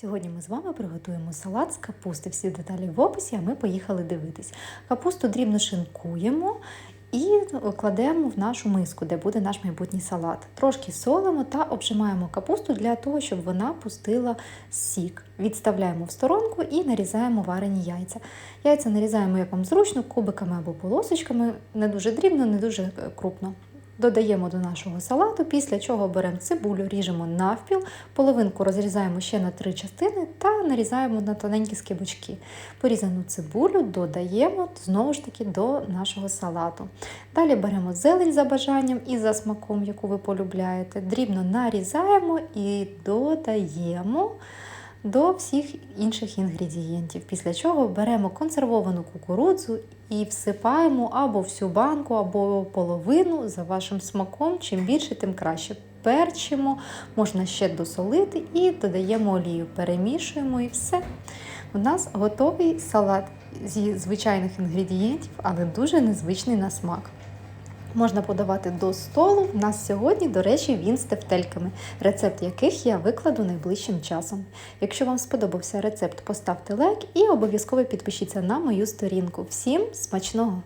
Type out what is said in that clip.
Сьогодні ми з вами приготуємо салат з капусти. Всі деталі в описі, а ми поїхали дивитись. Капусту дрібно шинкуємо і кладемо в нашу миску, де буде наш майбутній салат. Трошки солимо та обжимаємо капусту для того, щоб вона пустила сік. Відставляємо в сторонку і нарізаємо варені яйця. Яйця нарізаємо як вам зручно, кубиками або полосочками, не дуже дрібно, не дуже е, крупно. Додаємо до нашого салату, після чого беремо цибулю, ріжемо навпіл, половинку розрізаємо ще на три частини та нарізаємо на тоненькі скибочки. Порізану цибулю додаємо знову ж таки до нашого салату. Далі беремо зелень за бажанням і за смаком, яку ви полюбляєте. Дрібно нарізаємо і додаємо до всіх інших інгредієнтів. Після чого беремо консервовану кукурудзу і всипаємо або всю банку, або половину за вашим смаком. Чим більше, тим краще. Перчимо, можна ще досолити і додаємо олію. Перемішуємо і все. У нас готовий салат зі звичайних інгредієнтів, але дуже незвичний на смак. Можна подавати до столу. У нас сьогодні, до речі, він з тефтельками, рецепт яких я викладу найближчим часом. Якщо вам сподобався рецепт, поставте лайк і обов'язково підпишіться на мою сторінку. Всім смачного!